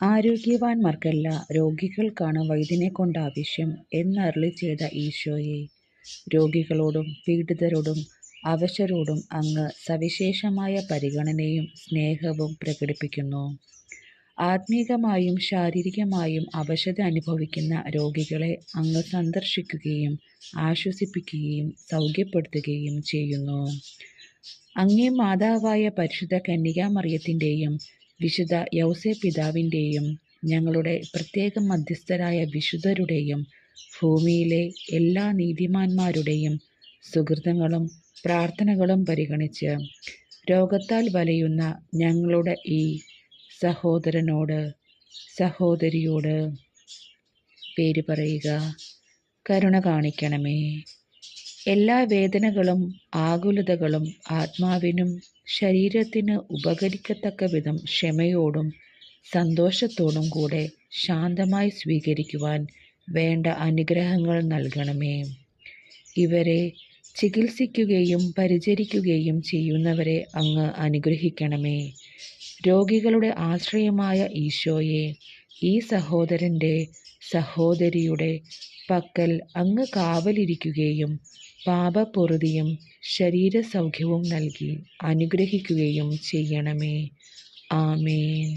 ആരോഗ്യവാന്മാർക്കല്ല രോഗികൾക്കാണ് വൈദ്യനെ കൊണ്ട് ആവശ്യം എന്നരുളി ചെയ്ത ഈശോയെ. രോഗികളോടും പീഡിതരോടും അവശരോടും അങ്ങ് സവിശേഷമായ പരിഗണനയും സ്നേഹവും പ്രകടിപ്പിക്കുന്നു. ആത്മീകമായും ശാരീരികമായും അവശത അനുഭവിക്കുന്ന രോഗികളെ അങ്ങ് സന്ദർശിക്കുകയും ആശ്വസിപ്പിക്കുകയും സൗഖ്യപ്പെടുത്തുകയും ചെയ്യുന്നു. അങ്ങേ മാതാവായ പരിശുദ്ധ കന്യകാമറിയത്തിന്റെയും വിശുദ്ധ യൗസേ പിതാവിന്റെയും ഞങ്ങളുടെ പ്രത്യേക മധ്യസ്ഥരായ വിശുദ്ധരുടെയും ഭൂമിയിലെ എല്ലാ നീതിമാന്മാരുടെയും സുഹൃതങ്ങളും പ്രാർത്ഥനകളും പരിഗണിച്ച് രോഗത്താൽ വലയുന്ന ഞങ്ങളുടെ ഈ സഹോദരനോട് സഹോദരിയോട് പേര് പറയുക കരുണ കാണിക്കണമേ. എല്ലാ വേദനകളും ആകുലതകളും ആത്മാവിനും ശരീരത്തിന് ഉപകരിക്കത്തക്ക വിധം ക്ഷമയോടും സന്തോഷത്തോടും കൂടെ ശാന്തമായി സ്വീകരിക്കുവാൻ വേണ്ട അനുഗ്രഹങ്ങൾ നൽകണമേ. ഇവരെ ചികിത്സിക്കുകയും പരിചരിക്കുകയും ചെയ്യുന്നവരെ അങ്ങ് അനുഗ്രഹിക്കണമേ. രോഗികളുടെ ആശ്രയമായ ഈശോയെ ഈ സഹോദരന്റെ സഹോദരിയുടെ പക്കൽ അങ്ങ് കാവലിരിക്കുകയും പാപപ്പൊറുതിയും ശരീരസൗഖ്യവും നൽകി അനുഗ്രഹിക്കുകയും ചെയ്യണമേ. ആമേൻ.